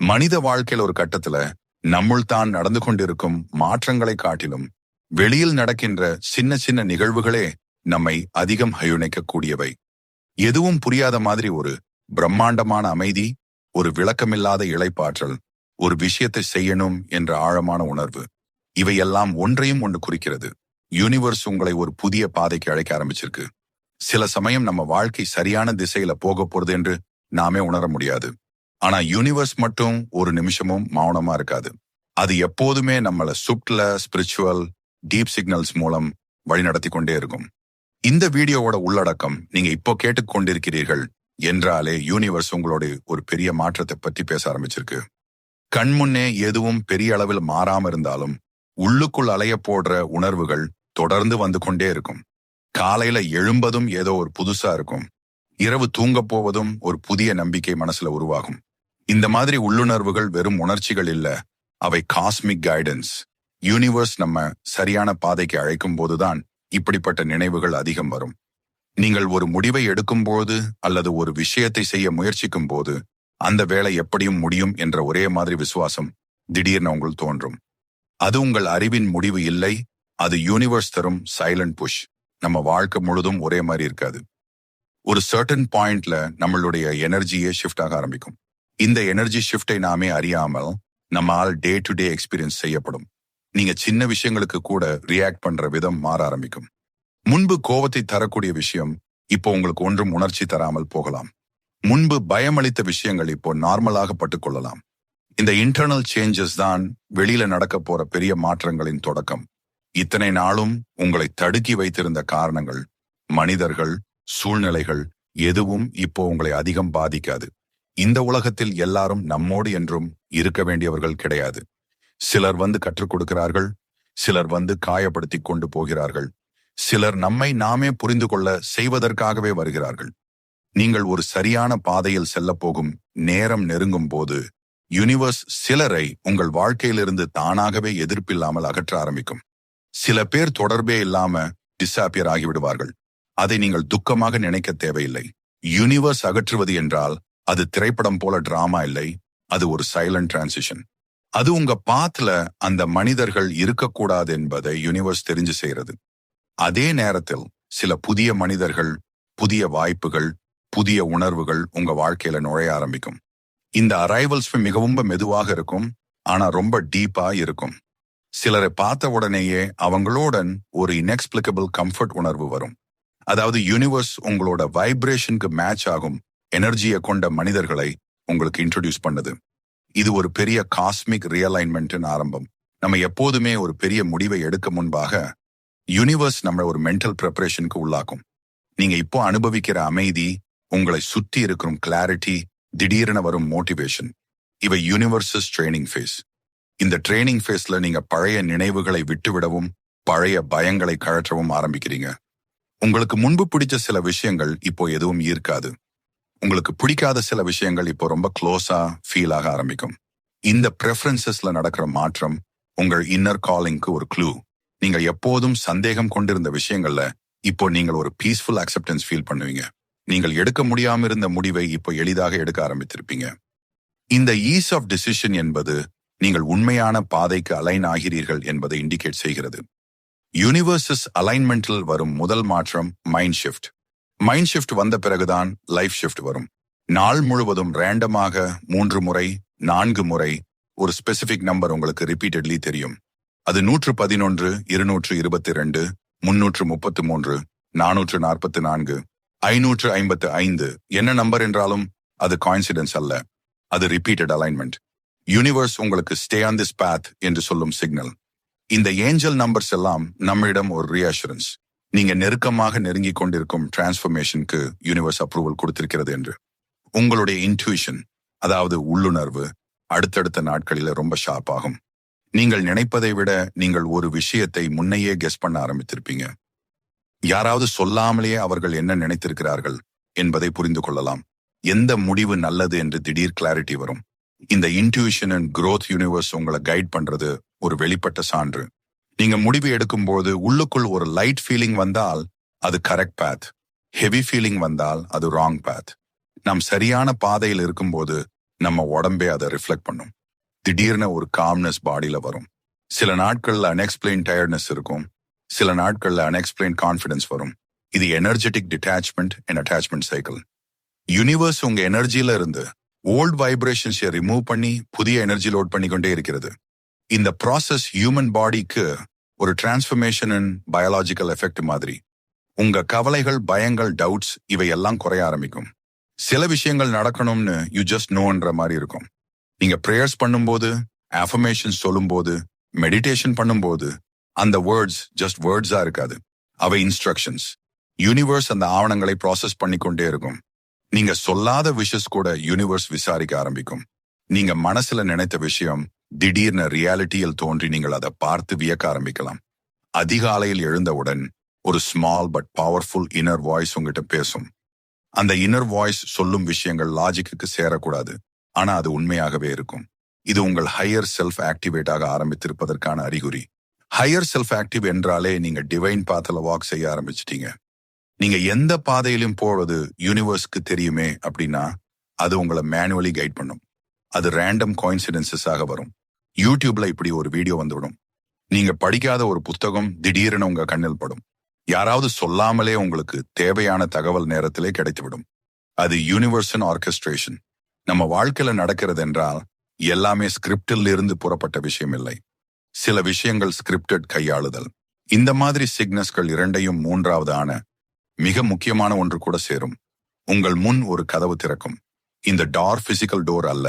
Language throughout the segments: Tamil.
மனித வாழ்க்கையில் ஒரு கட்டத்துல நம்முள் தான் நடந்து கொண்டிருக்கும் மாற்றங்களை காட்டிலும் வெளியில் நடக்கின்ற சின்ன சின்ன நிகழ்வுகளே நம்மை அதிகம் ஹயுனைக்கக்கூடியவை எதுவும் புரியாத மாதிரி ஒரு பிரம்மாண்டமான அமைதி ஒரு விளக்கமில்லாத இழைப்பாற்றல் ஒரு விஷயத்தை செய்யணும் என்ற ஆழமான உணர்வு. இவையெல்லாம் ஒன்றையும் ஒன்று குறிக்கிறது. யூனிவர்ஸ் உங்களை ஒரு புதிய பாதைக்கு அழைக்க ஆரம்பிச்சிருக்கு. சில சமயம் நம்ம வாழ்க்கை சரியான திசையில போக போறது என்று நாமே உணர முடியாது. ஆனா யூனிவர்ஸ் மட்டும் ஒரு நிமிஷமும் மௌனமா இருக்காது. அது எப்போதுமே நம்மள சுப்ட்ல ஸ்பிரிச்சுவல் டீப் சிக்னல்ஸ் மூலம் வழிநடத்தி கொண்டே இருக்கும். இந்த வீடியோவோட உள்ளடக்கம் நீங்க இப்போ கேட்டுக்கொண்டிருக்கிறீர்கள் என்றாலே யூனிவர்ஸ் உங்களோட ஒரு பெரிய மாற்றத்தை பத்தி பேச ஆரம்பிச்சிருக்கு. கண்முன்னே எதுவும் பெரிய அளவில் மாறாம இருந்தாலும் உள்ளுக்குள் அலைய போடுற உணர்வுகள் தொடர்ந்து வந்து கொண்டே இருக்கும். காலையில எழும்பதும் ஏதோ ஒரு புதுசா இருக்கும். இரவு தூங்கப் போவதும் ஒரு புதிய நம்பிக்கை மனசுல உருவாகும். இந்த மாதிரி உள்ளுணர்வுகள் வெறும் உணர்ச்சிகள் இல்ல. அவை காஸ்மிக் கைடன்ஸ் யூனிவர்ஸ் நம்ம சரியான பாதைக்கு அழைக்கும் போதுதான் இப்படிப்பட்ட நினைவுகள் அதிகம் வரும். நீங்கள் ஒரு முடிவை எடுக்கும்போது அல்லது ஒரு விஷயத்தை செய்ய முயற்சிக்கும் போது அந்த வேலை எப்படியும் முடியும் என்ற ஒரே மாதிரி விசுவாசம் திடீர்னு உங்கள் தோன்றும். அது உங்கள் அறிவின் முடிவு இல்லை. அது யூனிவர்ஸ் தரும் சைலண்ட் புஷ் நம்ம வாழ்க்கை முழுதும் ஒரே மாதிரி இருக்காது. ஒரு சர்டன் பாயிண்ட்ல நம்மளுடைய எனர்ஜியே ஷிஃப்ட் ஆக ஆரம்பிக்கும். இந்த எனர்ஜி ஷிஃப்டை நாமே அறியாமல் நம்மால் டே டு டே எக்ஸ்பீரியன்ஸ் செய்யப்படும். நீங்க சின்ன விஷயங்களுக்கு கூட ரியாக்ட் பண்ற விதம் மாற ஆரம்பிக்கும். முன்பு கோவத்தை தரக்கூடிய விஷயம் இப்போ உங்களுக்கு ஒன்றும் உணர்ச்சி தராமல் போகலாம். முன்பு பயமளித்த விஷயங்கள் இப்போ நார்மலாக பட்டுக்கொள்ளலாம். இந்த இன்டர்னல் சேஞ்சஸ் தான் வெளியில நடக்க போற பெரிய மாற்றங்களின் தொடக்கம். இத்தனை நாளும் உங்களை தடுக்கி வைத்திருந்த காரணங்கள் மனிதர்கள் சூழ்நிலைகள் எதுவும் இப்போ உங்களை அதிகம் பாதிக்காது. இந்த உலகத்தில் எல்லாரும் நம்மோடு என்றும் இருக்க வேண்டியவர்கள் கிடையாது. சிலர் வந்து கற்றுக் கொடுக்கிறார்கள் சிலர் வந்து காயப்படுத்தி கொண்டு போகிறார்கள். சிலர் நம்மை நாமே புரிந்து கொள்ள செய்வதற்காகவே வருகிறார்கள். நீங்கள் ஒரு சரியான பாதையில் செல்லப்போகும் நேரம் நெருங்கும் போது யூனிவர்ஸ் சிலரை உங்கள் வாழ்க்கையிலிருந்து தானாகவே எதிர்ப்பில்லாமல் அகற்ற ஆரம்பிக்கும். சில பேர் தொடர்பே இல்லாம டிஸாப்பியர் ஆகிவிடுவார்கள். அதை நீங்கள் துக்கமாக நினைக்க தேவையில்லை. யூனிவர்ஸ் அகற்றுவது என்றால் அது திரைப்படம் போல டிராமா இல்லை. அது ஒரு சைலண்ட் டிரான்சிஷன் அது உங்க பாத்துல அந்த மனிதர்கள் இருக்கக்கூடாது என்பதை யூனிவர்ஸ் தெரிஞ்சு செய்யறது. அதே நேரத்தில் சில புதிய மனிதர்கள் புதிய வாய்ப்புகள் புதிய உணர்வுகள் உங்க வாழ்க்கையில நுழைய ஆரம்பிக்கும். இந்த அரைவல்ஸ் மிகவும் மெதுவாக இருக்கும் ஆனா ரொம்ப டீப்பா இருக்கும். சிலரை பார்த்த உடனேயே அவங்களுடன் ஒரு இன்எக்ஸ்பிளிகபிள் கம்ஃபர்ட் உணர்வு வரும். அதாவது யூனிவர்ஸ் உங்களோட வைப்ரேஷனுக்கு மேட்ச் ஆகும். எனர்ஜியை கொண்ட மனிதர்களை உங்களுக்கு இன்ட்ரடியூஸ் பண்ணுது. இது ஒரு பெரிய காஸ்மிக் ரியலைன்மெண்ட்டின் ஆரம்பம். நம்ம எப்போதுமே ஒரு பெரிய முடிவை எடுக்க முன்பாக யூனிவர்ஸ் நம்ம ஒரு மென்டல் ப்ரிப்பரேஷனுக்கு உள்ளாக்கும். நீங்க இப்போ அனுபவிக்கிற அமைதி உங்களை சுத்தி இருக்கிற கிளாரிட்டி திடீரென வரும் மோட்டிவேஷன் இவை யூனிவர்சஸ் ட்ரைனிங் ஃபேஸ் இந்த ட்ரைனிங் ஃபேஸ்ல நீங்க பழைய நினைவுகளை விட்டுவிடவும் பழைய பயங்களை கழற்றவும் ஆரம்பிக்கிறீங்க. உங்களுக்கு முன்பு பிடிச்ச சில விஷயங்கள் இப்போ எதுவும் ஈர்க்காது. உங்களுக்கு பிடிக்காத சில விஷயங்கள் இப்போ ரொம்ப க்ளோஸா ஃபீல் ஆக ஆரம்பிக்கும். இந்த ப்ரெஃபரன்சஸ்ல நடக்கிற மாற்றம் உங்கள் இன்னர் காலிங்க்கு ஒரு க்ளூ நீங்க எப்போதும் சந்தேகம் கொண்டிருந்த விஷயங்கள்ல இப்போ நீங்கள் ஒரு பீஸ்ஃபுல் அக்செப்டன்ஸ் ஃபீல் பண்ணுவீங்க. நீங்கள் எடுக்க முடியாம இருந்த முடிவை இப்போ எளிதாக எடுக்க ஆரம்பித்திருப்பீங்க. இந்த ஈஸ் ஆஃப் டிசிஷன் என்பது நீங்கள் உண்மையான பாதைக்கு அலைன் ஆகிறீர்கள் என்பதை இண்டிகேட் செய்கிறது. யூனிவர்சஸ் அலைன்மெண்டில் வரும் முதல் மாற்றம் மைண்ட் ஷிஃப்ட் மைண்ட் ஷிஃப்ட் வந்த பிறகுதான் லைஃப் ஷிஃப்ட் வரும். நாள் முழுவதும் ரேண்டமாக மூன்று முறை நான்கு முறை ஒரு ஸ்பெசிபிக் நம்பர் உங்களுக்கு ரிப்பீட்டட்லி தெரியும். அது நூற்று பதினொன்று இருநூற்று இருபத்தி ரெண்டு முன்னூற்று முப்பத்து மூன்று நானூற்று நாற்பத்தி நான்கு ஐநூற்று ஐம்பத்து ஐந்து என்ன நம்பர் என்றாலும் அது காயின்சிடன்ஸ் அல்ல. அது ரிப்பீட்டட் அலைன்மெண்ட் யூனிவர்ஸ் உங்களுக்கு ஸ்டே ஆன் திஸ் பேத் என்று சொல்லும் சிக்னல் இந்த ஏஞ்சல் நம்பர்ஸ் எல்லாம் நம்மிடம் ஒரு ரியாஷூரன்ஸ் நீங்க நெருக்கமாக நெருங்கி கொண்டிருக்கும் டிரான்ஸ்ஃபர்மேஷனுக்கு யூனிவர்ஸ் அப்ரூவல் கொடுத்திருக்கிறது என்று. உங்களுடைய இன்ட்யூஷன் அதாவது உள்ளுணர்வு அடுத்தடுத்த நாட்களில ரொம்ப ஷார்ப் ஆகும். நீங்கள் நினைப்பதை விட நீங்கள் ஒரு விஷயத்தை முன்னையே கெஸ் பண்ண ஆரம்பித்திருப்பீங்க. யாராவது சொல்லாமலேயே அவர்கள் என்ன நினைத்திருக்கிறார்கள் என்பதை புரிந்து கொள்ளலாம். எந்த முடிவு நல்லது என்று திடீர் கிளாரிட்டி வரும். இந்த இன்ட்யூஷன் அண்ட் க்ரோத் யூனிவர்ஸ் உங்களை கைட் பண்றது ஒரு வெளிப்பட்ட சான்று. நீங்க முடிவு எடுக்கும்போது உள்ளுக்குள் ஒரு லைட் ஃபீலிங் வந்தால் அது கரெக்ட் பேத் ஹெவி ஃபீலிங் வந்தால் அது ராங் பேத் நாம் சரியான பாதையில் இருக்கும்போது நம்ம உடம்பே அதை ரிஃப்ளெக்ட் பண்ணும். திடீர்னு ஒரு காம்னஸ் பாடியில வரும். சில நாட்கள்ல அன்எக்ஸ்பிளைன் டயர்ட்னஸ் இருக்கும். சில நாட்கள்ல அன்எக்ஸ்பிளைன் கான்ஃபிடன்ஸ் வரும். இது energetic detachment and attachment cycle universe உங்க எனர்ஜில இருந்து ஓல்ட் வைப்ரேஷன்ஸை ரிமூவ் பண்ணி புதிய எனர்ஜி லோட் பண்ணிக்கொண்டே இருக்கிறது. இந்த ப்ராசஸ் ஹியூமன் பாடிக்கு ஒரு டிரான்ஸ்ஃபர்மேஷன் அண்ட் பயாலாஜிக்கல் எஃபெக்ட் மாதிரி. உங்க கவலைகள் பயங்கள் டவுட்ஸ் இவையெல்லாம் குறைய ஆரம்பிக்கும். சில விஷயங்கள் நடக்கணும்னு யூ ஜஸ்ட் நோன்ற மாதிரி இருக்கும். நீங்க ப்ரேயர்ஸ் பண்ணும்போது அஃபர்மேஷன் சொல்லும்போது மெடிடேஷன் பண்ணும்போது அந்த வேர்ட்ஸ் ஜஸ்ட் வேர்ட்ஸா இருக்காது. அவை இன்ஸ்ட்ரக்ஷன்ஸ் யூனிவர்ஸ் அந்த ஆவணங்களை ப்ராசஸ் பண்ணிக்கொண்டே இருக்கும். நீங்க சொல்லாத விஷஸ் கூட யூனிவர்ஸ் விசாரிக்க ஆரம்பிக்கும். நீங்க மனசுல நினைத்த விஷயம் திடீர்னு ரியாலிட்டியில் தோன்றி நீங்கள் அதை பார்த்து வியக்க ஆரம்பிக்கலாம். அதிகாலையில் எழுந்தவுடன் ஒரு small but powerful inner voice உங்ககிட்ட பேசும். அந்த இன்னர் வாய்ஸ் சொல்லும் விஷயங்கள் லாஜிக்கு சேரக்கூடாது. ஆனா அது உண்மையாகவே இருக்கும். இது உங்கள் ஹையர் செல்ஃப் ஆக்டிவேட் ஆக ஆரம்பித்திருப்பதற்கான அறிகுறி. ஹையர் செல்ஃப் ஆக்டிவ் என்றாலே நீங்க டிவைன் பாத்துல வாக் செய்ய ஆரம்பிச்சிட்டீங்க. நீங்க எந்த பாதையிலும் போவது யூனிவர்ஸ்க்கு தெரியுமே அப்படின்னா அது உங்களை மேனுவலி கைட் பண்ணும். அது ரேண்டம் கோயின்சிடென்சஸாக வரும். யூடியூப்ல இப்படி ஒரு வீடியோ வந்துவிடும். நீங்க படிக்காத ஒரு புத்தகம் திடீரென உங்க கண்ணில் படும். யாராவது சொல்லாமலே உங்களுக்கு தேவையான தகவல் நேரத்திலே கிடைத்துவிடும். அது யூனிவர்சன் ஆர்கெஸ்ட்ரேஷன் நம்ம வாழ்க்கையில நடக்கிறது என்றால் எல்லாமே ஸ்கிரிப்டில் இருந்து புறப்பட்ட விஷயம் இல்லை சில விஷயங்கள் ஸ்கிரிப்டட் கையாளுதல். இந்த மாதிரி சிக்னஸ்கள் இரண்டையும் மூன்றாவது ஆன மிக முக்கியமான ஒன்று கூட சேரும். உங்கள் முன் ஒரு கதவு திறக்கும். இந்த டார் பிசிக்கல் டோர் அல்ல.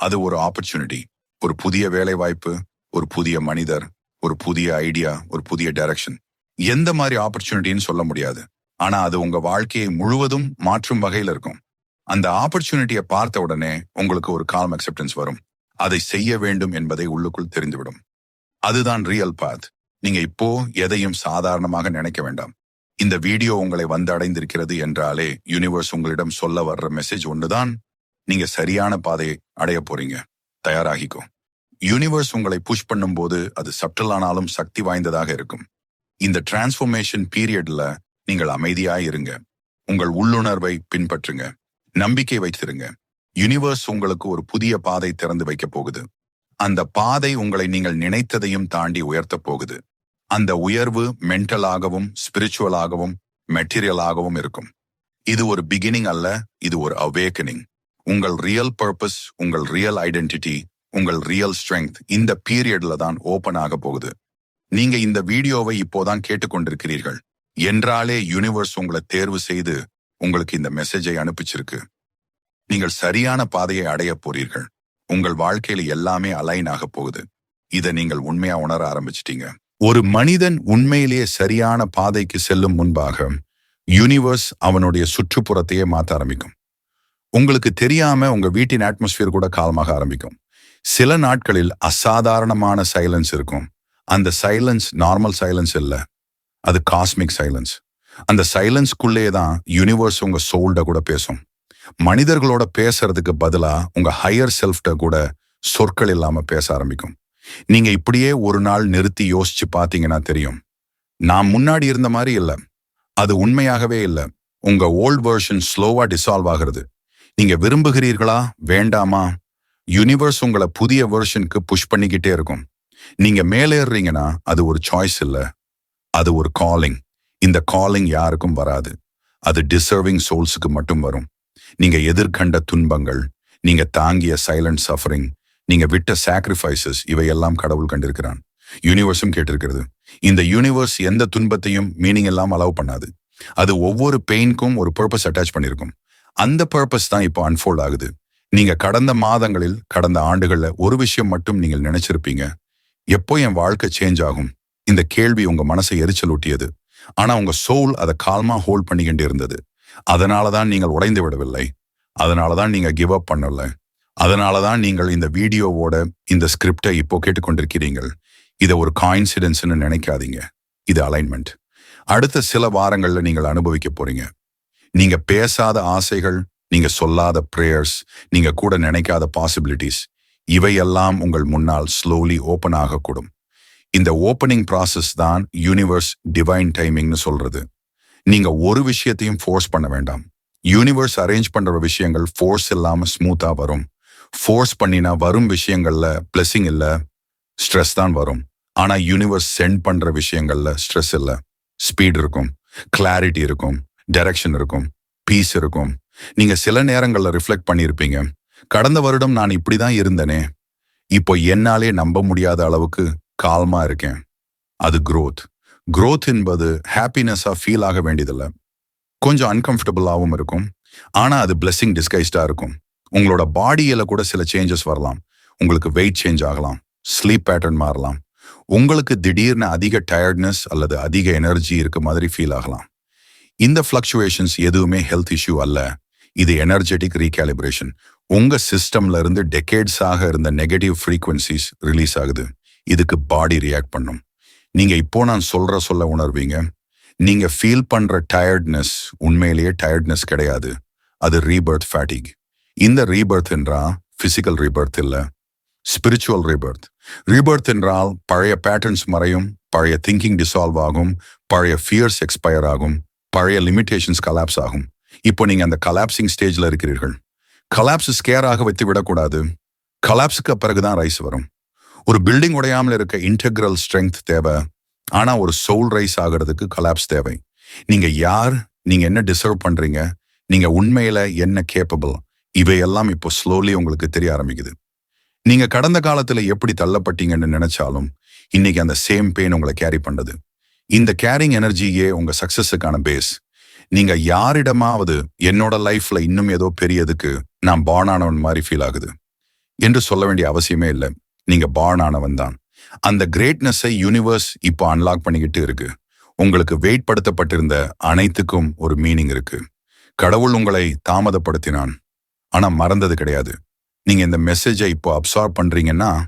அது ஒரு ஆப்பர்ச்சுனிட்டி ஒரு புதிய வேலை வாய்ப்பு ஒரு புதிய மனிதர் ஒரு புதிய ஐடியா ஒரு புதிய டைரக்ஷன் எந்த மாதிரி ஆப்பர்ச்சுனிட்டின்னு சொல்ல முடியாது. ஆனா அது உங்க வாழ்க்கையை முழுவதும் மாற்றும் வகையில் இருக்கும். அந்த ஆப்பர்ச்சுனிட்டியை பார்த்த உடனே உங்களுக்கு ஒரு காலம் அக்செப்டன்ஸ் வரும். அதை செய்ய வேண்டும் என்பதை உள்ளுக்குள் தெரிந்துவிடும். அதுதான் ரியல் பாத் நீங்க இப்போ எதையும் சாதாரணமாக நினைக்க வேண்டாம். இந்த வீடியோ உங்களை வந்து அடைந்திருக்கிறது என்றாலே யூனிவர்ஸ் உங்களிடம் சொல்ல வர்ற மெசேஜ் ஒன்றுதான் நீங்க சரியான பாதையை அடைய போறீங்க. தயாராகிக்கோ. யூனிவர்ஸ் உங்களை புஷ் பண்ணும்போது அது சப்டலானாலும் சக்தி வாய்ந்ததாக இருக்கும். இந்த டிரான்ஸ்ஃபர்மேஷன் பீரியட்ல நீங்கள் அமைதியா இருங்க. உங்கள் உள்ளுணர்வை பின்பற்றுங்க. நம்பிக்கை வைத்திருங்க. யூனிவர்ஸ் உங்களுக்கு ஒரு புதிய பாதை திறந்து வைக்க போகுது. அந்த பாதை உங்களை நீங்கள் நினைத்ததையும் தாண்டி உயர்த்தப் போகுது. அந்த உயர்வு மென்டலாகவும் ஸ்பிரிச்சுவலாகவும் மெட்டீரியலாகவும் இருக்கும். இது ஒரு பிகினிங் அல்ல இது ஒரு அவேக்கனிங் உங்கள் ரியல் பர்பஸ் உங்கள் ரியல் ஐடென்டிட்டி உங்கள் ரியல் ஸ்ட்ரெங்க் இந்த பீரியட்ல தான் ஓபன் ஆக போகுது. நீங்க இந்த வீடியோவை இப்போதான் கேட்டுக்கொண்டிருக்கிறீர்கள். என்றாலே யூனிவர்ஸ் உங்களை தேர்வு செய்து உங்களுக்கு இந்த மெசேஜை அனுப்பிச்சிருக்கு. நீங்கள் சரியான பாதையை அடைய போறீர்கள். உங்கள் வாழ்க்கையில எல்லாமே அலைன் ஆக போகுது. இதை நீங்கள் உண்மையா உணர ஆரம்பிச்சிட்டீங்க. ஒரு மனிதன் உண்மையிலேயே சரியான பாதைக்கு செல்லும் முன்பாக யூனிவர்ஸ் அவனுடைய சுற்றுப்புறத்தையே மாத்த ஆரம்பிக்கும். உங்களுக்கு தெரியாம உங்க வீட்டின் அட்மாஸ்பியர் கூட காலமாக ஆரம்பிக்கும். சில நாட்களில் அசாதாரணமான சைலன்ஸ் இருக்கும். அந்த சைலன்ஸ் நார்மல் சைலன்ஸ் இல்ல. அது காஸ்மிக் சைலன்ஸ் அந்த சைலன்ஸ்க்குள்ளே தான் யூனிவர்ஸ் உங்க சோல்ட கூட பேசும். மனிதர்களோட பேசுறதுக்கு பதிலா உங்க ஹையர் செல்ஃப்ட கூட சொற்கள் இல்லாம பேச ஆரம்பிக்கும். நீங்க இப்படியே ஒரு நாள் நிறுத்தி யோசிச்சு பாத்தீங்கன்னா தெரியும். நான் முன்னாடி இருந்த மாதிரி இல்ல. அது உண்மையாகவே இல்ல. உங்க ஓல்ட் வெர்ஷன் ஸ்லோவா டிசால்வ் ஆகிறது. நீங்க விரும்புகிறீர்களா? வேண்டாமா? யூனிவர்ஸ் உங்களை புதிய வெர்ஷனுக்கு புஷ் பண்ணிக்கிட்டே இருக்கும். நீங்க மேலேறீங்கன்னா அது ஒரு சாய்ஸ் இல்ல. அது ஒரு காலிங் இந்த காலிங் யாருக்கும் வராது. அது டிசர்விங் சோல்ஸுக்கு மட்டும் வரும். நீங்க எதிர்கண்ட துன்பங்கள் நீங்க தாங்கிய சைலண்ட் சஃபரிங் நீங்க விட்ட சாக்ரிஃபைசஸ் இவையெல்லாம் கடவுள் கண்டிருக்கிறான். யூனிவர்ஸும் கேட்டிருக்கிறது. இந்த யூனிவர்ஸ் எந்த துன்பத்தையும் மீனிங் எல்லாம் அலோவ் பண்ணாது. அது ஒவ்வொரு பெயின்க்கும் ஒரு பர்பஸ் அட்டாச் பண்ணிருக்கும் அந்த பர்பஸ் தான் இப்போ அன்ஃபோல்ட் ஆகுது. நீங்க கடந்த மாதங்களில் கடந்த ஆண்டுகள்ல ஒரு விஷயம் மட்டும் நீங்கள் நினைச்சிருப்பீங்க. எப்போ என் வாழ்க்கை சேஞ்ச் ஆகும்? இந்த கேள்வி உங்க மனசை எரிச்சல் ஊட்டியது. ஆனா உங்க சோல் அதை கால்மா ஹோல்ட் பண்ணிக்கிட்டு இருந்தது. அதனால தான் நீங்கள் உடைந்து விடவில்லை. அதனால தான் நீங்க கிவ் அப் பண்ணல. அதனால தான் நீங்கள் இந்த வீடியோவோட இந்த ஸ்கிரிப்டை இப்போ கேட்டுக்கொண்டிருக்கிறீர்கள். இதை ஒரு காயின்சிடென்ஸ்னு நினைக்காதீங்க. இது அலைன்மெண்ட் அடுத்த சில வாரங்கள்ல நீங்கள் அனுபவிக்க போறீங்க. நீங்க பேசாத ஆசைகள் நீங்க சொல்லாத ப்ரேயர்ஸ் நீங்க கூட நினைக்காத பாசிபிலிட்டிஸ் இவையெல்லாம் உங்கள் முன்னால் ஸ்லோலி ஓப்பன் ஆகக்கூடும். இந்த ஓப்பனிங் ப்ராசஸ் தான் யூனிவர்ஸ் டிவைன் டைமிங்னு சொல்றது. நீங்க ஒரு விஷயத்தையும் ஃபோர்ஸ் பண்ண வேண்டாம். யூனிவர்ஸ் அரேஞ்ச் பண்ற விஷயங்கள் ஃபோர்ஸ் இல்லாம ஸ்மூத்தா வரும். ஃபோர்ஸ் பண்ணினா வரும் விஷயங்கள்ல பிளஸிங் இல்லை ஸ்ட்ரெஸ் தான் வரும். ஆனா யூனிவர்ஸ் சென்ட் பண்ற விஷயங்கள்ல ஸ்ட்ரெஸ் இல்லை. ஸ்பீட் இருக்கும் கிளாரிட்டி இருக்கும் டைரக்ஷன் இருக்கும் பீஸ் இருக்கும். நீங்க சில நேரங்கள்ல ரிஃப்ளெக்ட் பண்ணியிருப்பீங்க கடந்த வருடம் நான் இப்படிதான் இருந்தனே. இப்போ என்னாலே நம்ப முடியாத அளவுக்கு கால்மா இருக்கேன். அது குரோத் குரோத் என்பது ஹாப்பினஸ்ஸாக ஃபீல் ஆக வேண்டியதில்ல. கொஞ்சம் அன்கம்ஃபர்டபுளாகவும் இருக்கும். ஆனா அது பிளெஸ்ஸிங் டிஸ்கைஸ்டாக இருக்கும். உங்களோட பாடியில கூட சில சேஞ்சஸ் வரலாம். உங்களுக்கு வெயிட் சேஞ்ச் ஆகலாம். ஸ்லீப் பேட்டர்ன் மாறலாம். உங்களுக்கு திடீர்னு அதிக டயர்ட்னஸ் அல்லது அதிக எனர்ஜி இருக்க மாதிரி ஃபீல் ஆகலாம். இந்த ஃப்ளக்சுவேஷன்ஸ் எதுவுமே ஹெல்த் இஷ்யூ அல்ல. இது எனர்ஜெட்டிக் ரீகாலிபிரேஷன் உங்க சிஸ்டம்ல இருந்து டெக்கேட்ஸ் ஆக இருந்த நெகட்டிவ் ஃப்ரீக்வன்சிஸ் ரிலீஸ் ஆகுது. இதுக்கு பாடி ரியாக்ட் பண்ணும். நீங்க இப்போ நான் சொல்ற சொல்ல உணர்வீங்க. நீங்க ஃபீல் பண்ற டயர்ட்னஸ் உண்மையிலேயே டயர்ட்னஸ் கிடையாது. அது ரீபர்த் ஃபேட்டிக் இந்த ரீபர்த் என்றால் பிசிக்கல் ரீபர்த் இல்ல. ஸ்பிரிச்சுவல் ரீபர்த் ரீபர்த் என்றால் பழைய பேட்டர்ன்ஸ் மறையும் பழைய திங்கிங் டிசால்வ் ஆகும் பழைய ஃபியர்ஸ் எக்ஸ்பயர் ஆகும் பழைய லிமிட்டேஷன்ஸ் கலாப்ஸ் ஆகும். இப்போ நீங்கள் அந்த கலாப்சிங் ஸ்டேஜில் இருக்கிறீர்கள். கலாப்ஸ் ஸ்கேராக வைத்து விடக்கூடாது. கலாப்ஸுக்கு பிறகு தான் ரைஸ் வரும். ஒரு பில்டிங் உடையாமல் இருக்க இன்டெக்ரல் ஸ்ட்ரென்த் தேவை. ஆனால் ஒரு சோல் ரைஸ் ஆகிறதுக்கு கலாப்ஸ் தேவை. நீங்கள் யார்? நீங்கள் என்ன டிசர்வ் பண்ணுறீங்க நீங்கள் உண்மையில் என்ன கேப்பபிள் இவையெல்லாம் இப்போ ஸ்லோலி உங்களுக்கு தெரிய ஆரம்பிக்குது. நீங்கள் கடந்த காலத்தில் எப்படி தள்ளப்பட்டீங்கன்னு நினச்சாலும் இன்னைக்கு அந்த சேம் பெயின் உங்களை கேரி பண்ணுது. இந்த கேரிங் எனர்ஜியே உங்கள் சக்ஸஸுக்கான பேஸ் நீங்க யாரிடமாவது என்னோட லைஃப்ல இன்னும் ஏதோ பெரியதுக்கு நான் பார்ன் ஆனவன் மாதிரி ஃபீல் ஆகுது. என்று சொல்ல வேண்டிய அவசியமே இல்லை. நீங்க பார்ன் ஆனவன் தான். அந்த கிரேட்னஸை யூனிவர்ஸ் இப்போ அன்லாக் பண்ணிக்கிட்டு இருக்கு. உங்களுக்கு வெயிட் படுத்தப்பட்டிருந்த அனைத்துக்கும் ஒரு மீனிங் இருக்கு. கடவுள் உங்களை தாமதப்படுத்தினான். ஆனா மறந்தது கிடையாது. நீங்க இந்த மெசேஜை இப்போ அப்சார்ப் பண்றீங்கன்னா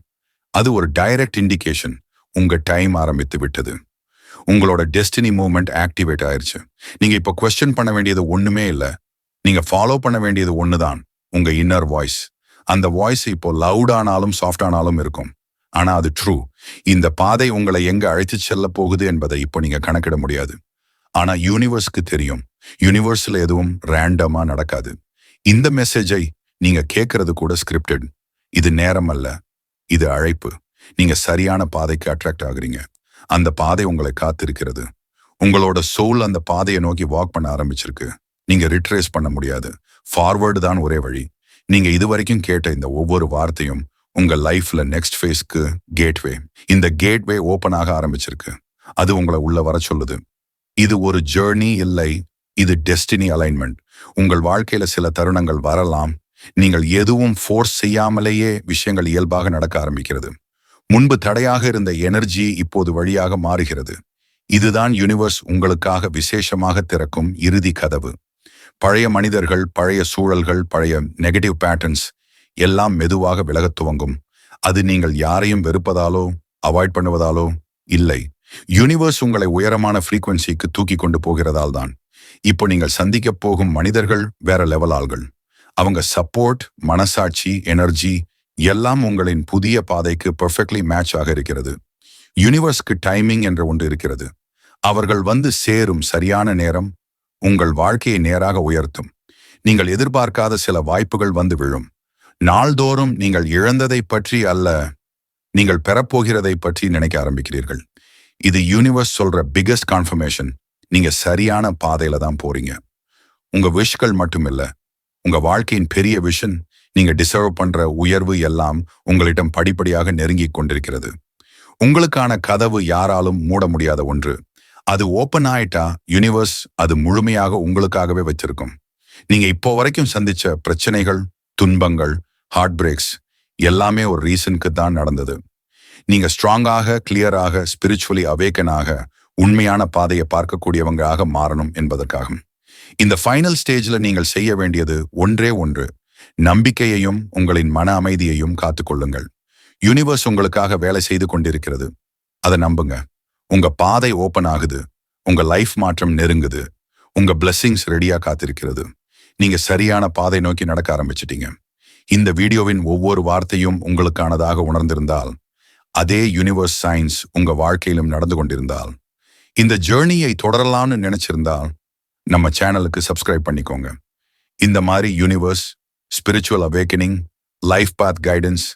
அது ஒரு டைரக்ட் இண்டிகேஷன் உங்க டைம் ஆரம்பித்து விட்டது. உங்களோட டெஸ்டினி மூவ்மெண்ட் ஆக்டிவேட் ஆயிருச்சு. நீங்க இப்போ கொஸ்டின் பண்ண வேண்டியது ஒண்ணுமே இல்லை. நீங்க ஃபாலோ பண்ண வேண்டியது ஒண்ணுதான். உங்க இன்னர் வாய்ஸ் அந்த வாய்ஸ் இப்போ லவுடானாலும் சாஃப்டானாலும் சாஃப்ட் ஆனாலும் இருக்கும். ஆனா அது ட்ரூ இந்த பாதை உங்களை எங்க அழைத்து செல்ல போகுது என்பதை இப்போ நீங்க கணக்கிட முடியாது. ஆனா யூனிவர்ஸ்க்கு தெரியும். யூனிவர்ஸ்ல எதுவும் ரேண்டமா நடக்காது. இந்த மெசேஜை நீங்க கேட்கறது கூட ஸ்கிரிப்டட் இது நேரம் அல்ல. இது அழைப்பு. நீங்க சரியான பாதைக்கு அட்ராக்ட் ஆகுறீங்க. அந்த பாதை உங்களை காத்திருக்கிறது. உங்களோட சோல் அந்த பாதையை நோக்கி வாக் பண்ண ஆரம்பிச்சிருக்கு. நீங்க ரிட்ரேஸ் பண்ண முடியாது. ஃபார்வர்டு தான் ஒரே வழி. நீங்க இதுவரைக்கும் கேட்ட இந்த ஒவ்வொரு வார்த்தையும் உங்க லைஃப்ல நெக்ஸ்ட் ஃபேஸ்க்கு கேட்வே இந்த கேட்வே ஓபன் ஆக ஆரம்பிச்சிருக்கு. அது உங்களை உள்ள வர சொல்லுது. இது ஒரு ஜேர்னி இல்லை. இது டெஸ்டினி அலைன்மெண்ட் உங்கள் வாழ்க்கையில சில தருணங்கள் வரலாம். நீங்கள் எதுவும் ஃபோர்ஸ் செய்யாமலேயே விஷயங்கள் இயல்பாக நடக்க ஆரம்பிக்கிறது. முன்பு தடையாக இருந்த எனர்ஜி இப்போது வழியாக மாறுகிறது. இதுதான் யூனிவர்ஸ் உங்களுக்காக விசேஷமாக திறக்கும் இறுதி கதவு. பழைய மனிதர்கள் பழைய சூழல்கள் பழைய நெகட்டிவ் பேட்டர்ன்ஸ் எல்லாம் மெதுவாக விலகத் துவங்கும். அது நீங்கள் யாரையும் வெறுப்பதாலோ அவாய்ட் பண்ணுவதாலோ இல்லை. யூனிவர்ஸ் உங்களை உயரமான ஃப்ரீக்வன்சிக்கு தூக்கி கொண்டு போகிறதால் தான். இப்போ நீங்கள் சந்திக்க போகும் மனிதர்கள் வேற லெவல் ஆள்கள். அவங்க சப்போர்ட் மனசாட்சி எனர்ஜி எல்லாம் உங்களின் புதிய பாதைக்கு பெர்ஃபெக்ட்லி மேட்ச் ஆக இருக்கிறது. யூனிவர்ஸ்க்கு டைமிங் என்ற ஒன்று இருக்கிறது. அவர்கள் வந்து சேரும் சரியான நேரம் உங்கள் வாழ்க்கையை நேராக உயர்த்தும். நீங்கள் எதிர்பார்க்காத சில வாய்ப்புகள் வந்து விழும். நாள்தோறும் நீங்கள் இழந்ததை பற்றி அல்ல நீங்கள் பெறப்போகிறதை பற்றி நினைக்க ஆரம்பிக்கிறீர்கள். இது யூனிவர்ஸ் சொல்ற பிகஸ்ட் கான்ஃபர்மேஷன் நீங்க சரியான பாதையில தான் போறீங்க. உங்க விஷகள் மட்டுமில்ல உங்க வாழ்க்கையின் பெரிய விஷன் நீங்க டிசர்வ் பண்ற உயர்வு எல்லாம் உங்களிடம் படிப்படியாக நெருங்கிக் கொண்டிருக்கிறது. உங்களுக்கான கதவு யாராலும் மூட முடியாத ஒன்று. அது ஓப்பன் ஆயிட்டா யூனிவர்ஸ் அது முழுமையாக உங்களுக்காகவே வச்சிருக்கும். நீங்க இப்போ வரைக்கும் சந்திச்ச பிரச்சனைகள் துன்பங்கள் ஹார்ட் பிரேக்ஸ் எல்லாமே ஒரு ரீசனுக்கு தான் நடந்தது. நீங்க ஸ்ட்ராங்காக கிளியராக ஸ்பிரிச்சுவலி அவேக்கனாக உண்மையான பாதையை பார்க்கக்கூடியவங்களாக மாறணும் என்பதற்காகும் இந்த ஃபைனல் ஸ்டேஜ்ல நீங்கள் செய்ய வேண்டியது ஒன்றே ஒன்று. நம்பிக்கையையும் உங்களின் மன அமைதியையும் காத்துக்கொள்ளுங்கள். யூனிவர்ஸ் உங்களுக்காக வேலை செய்து கொண்டிருக்கிறது. அதை நம்புங்க. உங்க பாதை ஓபன் ஆகுது. உங்க லைஃப் மாற்றம் நெருங்குது. உங்க பிளஸ்ஸிங்ஸ் ரெடியா காத்திருக்கிறது. நீங்க சரியான பாதை நோக்கி நடக்க ஆரம்பிச்சிட்டீங்க. இந்த வீடியோவின் ஒவ்வொரு வார்த்தையும் உங்களுக்கானதாக உணர்ந்திருந்தால் அதே யூனிவர்ஸ் சயின்ஸ் உங்க வாழ்க்கையிலும் நடந்து கொண்டிருந்தால் இந்த ஜேர்னியை தொடரலாம்னு நினைச்சிருந்தால் நம்ம சேனலுக்கு சப்ஸ்கிரைப் பண்ணிக்கோங்க. இந்த மாதிரி universe spiritual awakening life path guidance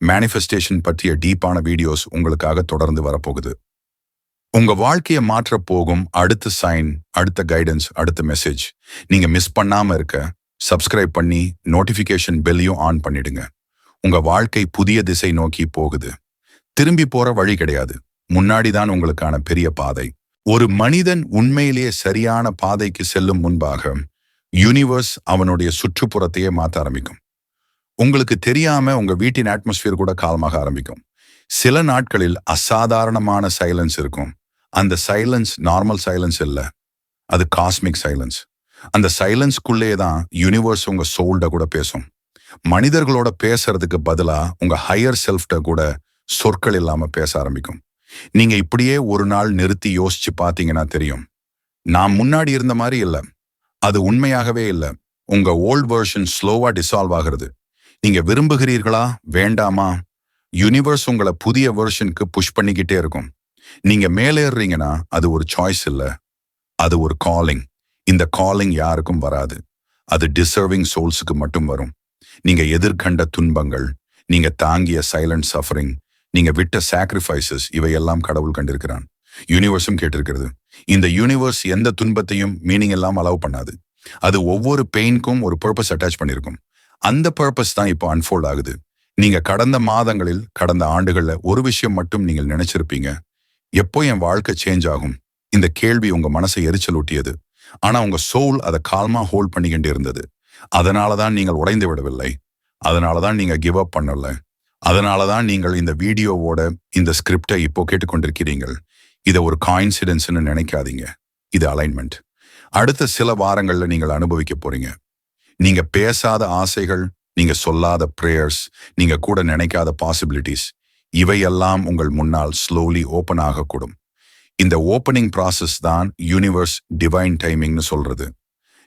manifestation பற்றிய டீப்பான வீடியோஸ் உங்களுக்காக தொடர்ந்து வரப்போகுது. உங்க வாழ்க்கையை மாற்றப் போகும் அடுத்த சைன் அடுத்த கைடன்ஸ் அடுத்த மெசேஜ் நீங்க மிஸ் பண்ணாம இருக்க சப்ஸ்கிரைப் பண்ணி நோட்டிஃபிகேஷன் பெல்லையும் ஆன் பண்ணிடுங்க. உங்க வாழ்க்கை புதிய திசை நோக்கி போகுது. திரும்பி போற வழி கிடையாது. முன்னாடி தான் உங்களுக்கான பெரிய பாதை. ஒரு மனிதன் உண்மையிலேயே சரியான பாதைக்கு செல்லும் முன்பாக யூனிவர்ஸ் அவனுடைய சுற்றுப்புறத்தையே மாத்த ஆரம்பிக்கும். உங்களுக்கு தெரியாம உங்க வீட்டின் அட்மாஸ்பியர் கூட காலமாக ஆரம்பிக்கும். சில நாட்களில் அசாதாரணமான சைலன்ஸ் இருக்கும். அந்த சைலன்ஸ் நார்மல் சைலன்ஸ் இல்ல. அது காஸ்மிக் சைலன்ஸ் அந்த சைலன்ஸ்க்குள்ளே தான் யூனிவர்ஸ் உங்க சோல்ட கூட பேசும். மனிதர்களோட பேசுறதுக்கு பதிலா உங்க ஹையர் செல்ஃப்ட கூட சொற்கள் இல்லாம பேச ஆரம்பிக்கும். நீங்க இப்படியே ஒரு நாள் நிறுத்தி யோசிச்சு பாத்தீங்கன்னா தெரியும். நான் முன்னாடி இருந்த மாதிரி இல்ல. அது உண்மையாகவே இல்ல. உங்க ஓல்ட் வெர்ஷன் ஸ்லோவா டிசால்வ் ஆகிறது. நீங்க விரும்புகிறீர்களா? வேண்டாமா? யூனிவர்ஸ் உங்களை புதிய வெர்ஷனுக்கு புஷ் பண்ணிக்கிட்டே இருக்கும். நீங்க மேலேறீங்கன்னா அது ஒரு சாய்ஸ் இல்ல. அது ஒரு காலிங் இந்த காலிங் யாருக்கும் வராது. அது டிசர்விங் சோல்ஸுக்கு மட்டும் வரும். நீங்க எதிர்கண்ட துன்பங்கள் நீங்க தாங்கிய சைலண்ட் சஃபரிங் நீங்க விட்ட சாக்ரிஃபைசஸ் இவையெல்லாம் கடவுள் கண்டிருக்கிறான். யூனிவர்ஸும் கேட்டிருக்கிறது. இந்த யூனிவர்ஸ் எந்த துன்பத்தையும் மீனிங் எல்லாம் அலோவ் பண்ணாது. அது ஒவ்வொரு பெயின்க்கும் ஒரு பர்பஸ் அட்டாச் பண்ணிருக்கும். அந்த பர்பஸ் தான் இப்போ அன்ஃபோல்ட் ஆகுது. நீங்க கடந்த மாதங்களில் கடந்த ஆண்டுகள்ல ஒரு விஷயம் மட்டும் நீங்கள் நினைச்சிருப்பீங்க. எப்போ என் வாழ்க்கை சேஞ்ச் ஆகும்? இந்த கேள்வி உங்க மனசை எரிச்சல் ஊட்டியது. ஆனா உங்க சோல் அதை கால்மா ஹோல்ட் பண்ணிக்கிட்டு இருந்தது. அதனால தான் நீங்கள் உடைந்து விடவில்லை. அதனால தான் நீங்க கிவ் அப் பண்ணல. அதனால தான் நீங்கள் இந்த வீடியோவோட இந்த ஸ்கிரிப்டை இப்போ கேட்டுக்கொண்டிருக்கிறீர்கள். இதை ஒரு காயின்சிடென்ஸ்னு நினைக்காதீங்க. இது அலைன்மெண்ட் அடுத்த சில வாரங்களில் நீங்கள் அனுபவிக்க போறீங்க. நீங்க பேசாத ஆசைகள் நீங்க சொல்லாத ப்ரேயர்ஸ் நீங்க கூட நினைக்காத பாசிபிலிட்டிஸ் இவையெல்லாம் உங்கள் முன்னால் ஸ்லோலி ஓப்பன் ஆகக்கூடும். இந்த ஓப்பனிங் ப்ராசஸ் தான் யூனிவர்ஸ் டிவைன் டைமிங்னு சொல்றது.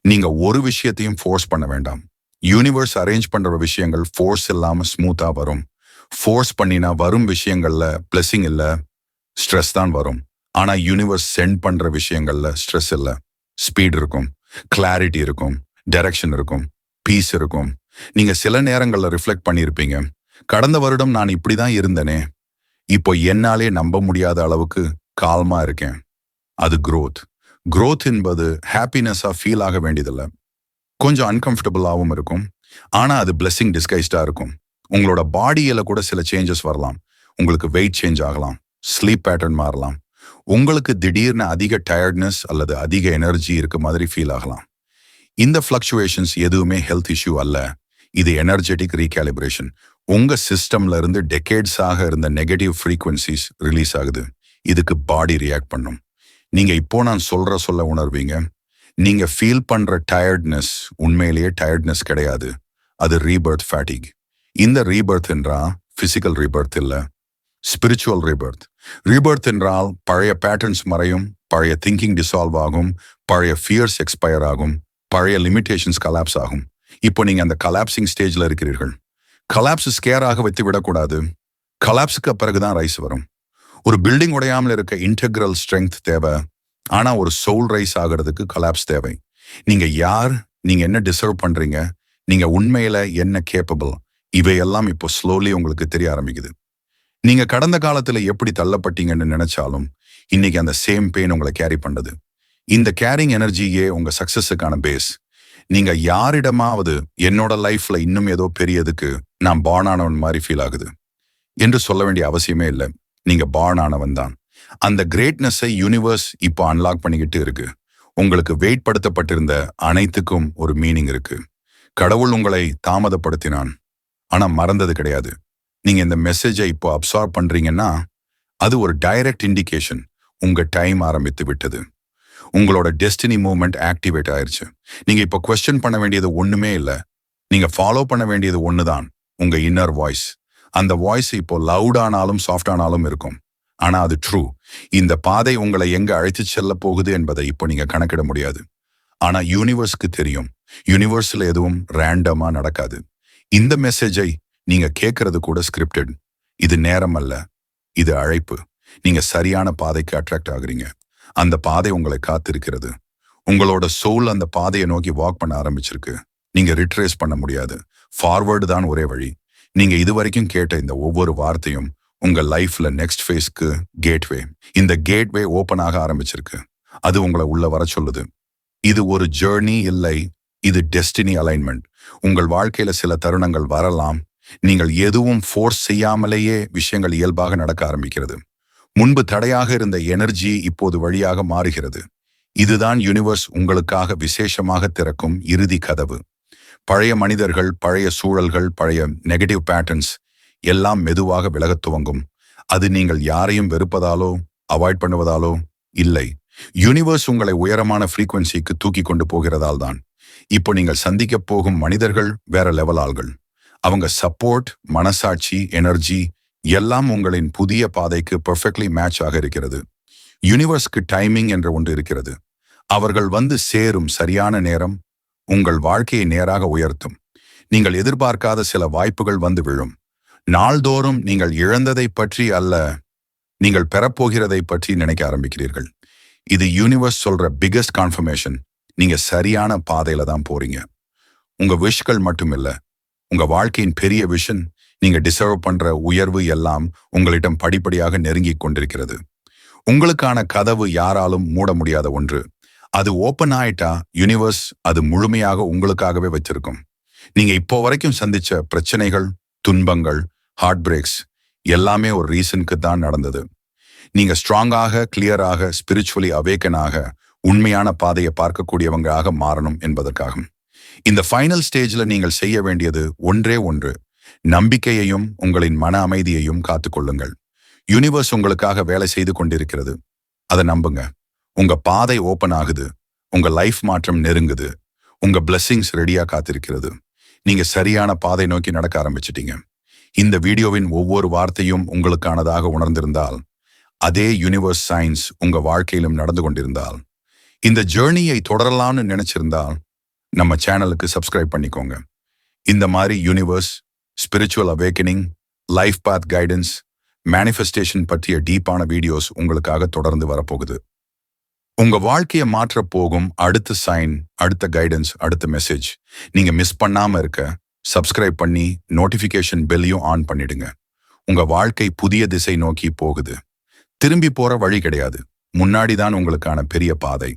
நீங்க ஒரு விஷயத்தையும் ஃபோர்ஸ் பண்ண வேண்டாம். யூனிவர்ஸ் அரேஞ்ச் பண்ற விஷயங்கள் ஃபோர்ஸ் இல்லாம ஸ்மூத்தா வரும். ஃபோர்ஸ் பண்ணினா வரும் விஷயங்கள்ல பிளஸிங் இல்லை ஸ்ட்ரெஸ் தான் வரும். ஆனா யூனிவர்ஸ் சென்ட் பண்ற விஷயங்கள்ல ஸ்ட்ரெஸ் இல்லை. ஸ்பீட் இருக்கும். கிளாரிட்டி இருக்கும். டைரக்ஷன் இருக்கும். பீஸ் இருக்கும். நீங்க சில நேரங்களில் ரிஃப்ளெக்ட் பண்ணியிருப்பீங்க கடந்த வருடம் நான் இப்படி தான் இருந்தனே. இப்போ என்னாலே நம்ப முடியாத அளவுக்கு கால்மா இருக்கேன். அது குரோத் குரோத் என்பது ஹாப்பினஸ்ஸாக ஃபீல் ஆக வேண்டியதில்ல. கொஞ்சம் அன்கம்ஃபர்டபுளாகவும் இருக்கும். ஆனால் அது பிளெஸிங் டிஸ்கைஸ்டாக இருக்கும். உங்களோட பாடியில் கூட சில சேஞ்சஸ் வரலாம். உங்களுக்கு வெயிட் சேஞ்ச் ஆகலாம். ஸ்லீப் பேட்டர்ன் மாறலாம். உங்களுக்கு திடீர்னு அதிக டயர்ட்னஸ் அல்லது அதிக எனர்ஜி இருக்க மாதிரி ஃபீல் ஆகலாம். இந்த ஃப்ளக்சுவேஷன்ஸ் எதுவுமே ஹெல்த் இஷ்யூ அல்ல. இது எனர்ஜெட்டிக் ரீகாலிபிரேஷன் உங்க சிஸ்டம்ல இருந்து டெக்கேட்ஸாக இருந்த நெகட்டிவ் ஃப்ரீக்வன்சிஸ் ரிலீஸ் ஆகுது. இதுக்கு பாடி ரியாக்ட் பண்ணும். நீங்க இப்போ நான் சொல்ற சொல்ல உணர்வீங்க. நீங்க ஃபீல் பண்ற டயர்ட்னஸ் உண்மையிலேயே டயர்ட்னஸ் கிடையாது. அது ரீபர்த் ஃபேட்டிக் இந்த ரீபர்த் என்றா பிசிக்கல் ரீபர்த் இல்ல. ஸ்பிரிச்சுவல் ரீபர்த் ரீபர்த் என்றால் பழைய பேட்டர்ன்ஸ் மறையும் பழைய திங்கிங் டிசால்வ் ஆகும் பழைய ஃபியர்ஸ் எக்ஸ்பயர் ஆகும் பழைய லிமிட்டேஷன்ஸ் கலாப்ஸ் ஆகும். இப்போ நீங்க அந்த கலாப்சிங் ஸ்டேஜ்ல இருக்கிறீர்கள். கலாப்ஸ் ஸ்கேராக வைத்து விடக்கூடாது. கலாப்ஸுக்கு பிறகு தான் ரைஸ் வரும். ஒரு பில்டிங் உடையாமல் இருக்க இன்டெக்ரல் ஸ்ட்ரென்த் தேவை. ஆனா ஒரு சோல் ரைஸ் ஆகிறதுக்கு கலாப்ஸ் தேவை. நீங்க யார்? நீங்க என்ன டிசர்வ் பண்றீங்க? நீங்க உண்மையில என்ன கேப்பபிள் இவையெல்லாம் இப்போ ஸ்லோலி உங்களுக்கு தெரிய ஆரம்பிக்குது. நீங்க கடந்த காலத்துல எப்படி தள்ளப்பட்டீங்கன்னு நினைச்சாலும் இன்னைக்கு அந்த சேம் பெயின் உங்களை கேரி பண்றது. இந்த கேரிங் எனர்ஜியே உங்க சக்சஸுக்கான பேஸ் நீங்க யாரிடமாவது என்னோட லைஃப்ல இன்னும் ஏதோ பெரியதுக்கு நான் பார்ன் ஆனவன் மாதிரி ஃபீல் ஆகுது. என்று சொல்ல வேண்டிய அவசியமே இல்லை. நீங்க பார்ன் ஆனவன் தான். அந்த கிரேட்னஸை யூனிவர்ஸ் இப்போ அன்லாக் பண்ணிக்கிட்டு இருக்கு. உங்களுக்கு வெயிட் படுத்தப்பட்டிருந்த அனைத்துக்கும் ஒரு மீனிங் இருக்கு. கடவுள் உங்களை தாமதப்படுத்தினான். ஆனா மறந்தது கிடையாது. நீங்க இந்த மெசேஜை இப்போ அப்சார்ப் பண்றீங்கன்னா அது ஒரு டைரக்ட் இண்டிகேஷன் உங்க டைம் ஆரம்பித்து விட்டது. உங்களோட டெஸ்டினி மூவ்மெண்ட் ஆக்டிவேட் ஆயிருச்சு. நீங்க இப்போ கொஸ்டின் பண்ண வேண்டியது ஒன்றுமே இல்ல. நீங்க ஃபாலோ பண்ண வேண்டியது ஒண்ணுதான் உங்க இன்னர் வாய்ஸ் அந்த வாய்ஸ் இப்போ லவுட் ஆனாலும் சாஃப்ட் ஆனாலும் இருக்கும். ஆனா அது ட்ரூ இந்த பாதை உங்களை எங்க அழைத்து செல்ல போகுது என்பதை இப்போ நீங்க கணக்கிட முடியாது. ஆனா யூனிவர்ஸ்க்கு தெரியும். யூனிவர்ஸ்ல எதுவும் ரேண்டமா நடக்காது. இந்த மெசேஜை நீங்க கேட்கறது கூட ஸ்கிரிப்டட் இது நேரம் அல்ல இது அழைப்பு. நீங்க சரியான பாதைக்கு அட்ராக்ட் ஆகுறீங்க. அந்த பாதை உங்களை காத்திருக்கிறது. உங்களோட சோல் அந்த பாதையை நோக்கி வாக் பண்ண ஆரம்பிச்சிருக்கு. நீங்க ரிட்ரேஸ் பண்ண முடியாது. ஃபார்வர்டு தான் ஒரே வழி. நீங்க இதுவரைக்கும் கேட்ட இந்த ஒவ்வொரு வார்த்தையும் உங்க லைஃப்ல நெக்ஸ்ட் ஃபேஸ்க்கு கேட்வே இந்த கேட்வே ஓப்பன் ஆக ஆரம்பிச்சிருக்கு. அது உங்களை உள்ள வர சொல்லுது. இது ஒரு ஜேர்னி இல்லை இது டெஸ்டினி அலைன்மெண்ட் உங்கள் வாழ்க்கையில சில தருணங்கள் வரலாம் நீங்கள் எதுவும் ஃபோர்ஸ் செய்யாமலேயே விஷயங்கள் இயல்பாக நடக்க ஆரம்பிக்கிறது. முன்பு தடையாக இருந்த எனர்ஜி இப்போது வழியாக மாறுகிறது. இதுதான் யூனிவர்ஸ் உங்களுக்காக விசேஷமாக திறக்கும் இறுதி கதவு. பழைய மனிதர்கள் பழைய சூழல்கள் பழைய நெகட்டிவ் பேட்டர்ன்ஸ் எல்லாம் மெதுவாக விலகத் துவங்கும். அது நீங்கள் யாரையும் வெறுப்பதாலோ அவாய்ட் பண்ணுவதாலோ இல்லை. யூனிவர்ஸ் உங்களை உயரமான ஃப்ரீக்குவன்சிக்கு தூக்கி கொண்டு போகிறதால் தான் இப்போ நீங்கள் சந்திக்க போகும் மனிதர்கள் வேற லெவல் ஆள்கள். அவங்க சப்போர்ட் மனசாட்சி எனர்ஜி எல்லாம் உங்களின் புதிய பாதைக்கு பெர்ஃபெக்ட்லி மேட்ச் ஆக இருக்கிறது. யூனிவர்ஸ்க்கு டைமிங் என்ற ஒன்று இருக்கிறது. அவர்கள் வந்து சேரும் சரியான நேரம் உங்கள் வாழ்க்கையை நேராக உயர்த்தும். நீங்கள் எதிர்பார்க்காத சில வாய்ப்புகள் வந்து விழும். நாள்தோறும் நீங்கள் இழந்ததை பற்றி அல்ல நீங்கள் பெறப்போகிறதை பற்றி நினைக்க ஆரம்பிக்கிறீர்கள். இது யூனிவர்ஸ் சொல்ற பிகஸ்ட் கான்ஃபர்மேஷன் நீங்க சரியான பாதையில தான் போறீங்க. உங்க விஷ்கள் மட்டும் இல்ல உங்க வாழ்க்கையின் பெரிய விஷன் நீங்க டிசர்வ் பண்ற உயர்வு எல்லாம் உங்களிடம் படிப்படியாக நெருங்கிக் கொண்டிருக்கிறது. உங்களுக்கான கதவு யாராலும் மூட முடியாத ஒன்று. அது ஓப்பன் ஆயிட்டா யூனிவர்ஸ் அது முழுமையாக உங்களுக்காகவே வச்சிருக்கும். நீங்க இப்போ வரைக்கும் சந்திச்ச பிரச்சனைகள் துன்பங்கள் ஹார்ட் பிரேக்ஸ் எல்லாமே ஒரு ரீசனுக்கு தான் நடந்தது. நீங்க ஸ்ட்ராங்காக கிளியராக ஸ்பிரிச்சுவலி அவேக்கனாக உண்மையான பாதையை பார்க்கக்கூடியவங்களாக மாறணும் என்பதற்காகும் இந்த ஃபைனல் ஸ்டேஜ்ல நீங்கள் செய்ய வேண்டியது ஒன்றே ஒன்று. நம்பிக்கையையும் உங்களின் மன அமைதியையும் காத்துக்கொள்ளுங்கள். யூனிவர்ஸ் உங்களுக்காக வேலை செய்து கொண்டிருக்கிறது. அதை நம்புங்க. உங்க பாதை ஓப்பன் ஆகுது. உங்க லைஃப் மாற்றம் நெருங்குது. உங்க பிளஸ்ஸிங்ஸ் ரெடியா காத்திருக்கிறது. நீங்க சரியான பாதை நோக்கி நடக்க ஆரம்பிச்சிட்டீங்க. இந்த வீடியோவின் ஒவ்வொரு வார்த்தையும் உங்களுக்கானதாக உணர்ந்திருந்தால் அதே யூனிவர்ஸ் சயின்ஸ் உங்க வாழ்க்கையிலும் நடந்து கொண்டிருந்தால் இந்த ஜேர்னியை தொடரலாம்னு நினைச்சிருந்தால் நம்ம சேனலுக்கு சப்ஸ்கிரைப் பண்ணிக்கோங்க. இந்த மாதிரி universe spiritual awakening life path guidance manifestation பற்றிய டீப்பான வீடியோஸ் உங்களுக்காக தொடர்ந்து வரப்போகுது. உங்க வாழ்க்கையை மாற்றப் போகும் அடுத்த சைன் அடுத்த கைடன்ஸ் அடுத்த மெசேஜ் நீங்க மிஸ் பண்ணாம இருக்க சப்ஸ்கிரைப் பண்ணி நோட்டிஃபிகேஷன் பெல்லையும் ஆன் பண்ணிடுங்க. உங்க வாழ்க்கை புதிய திசை நோக்கி போகுது. திரும்பி போற வழி கிடையாது. முன்னாடி தான் உங்களுக்கான பெரிய பாதை.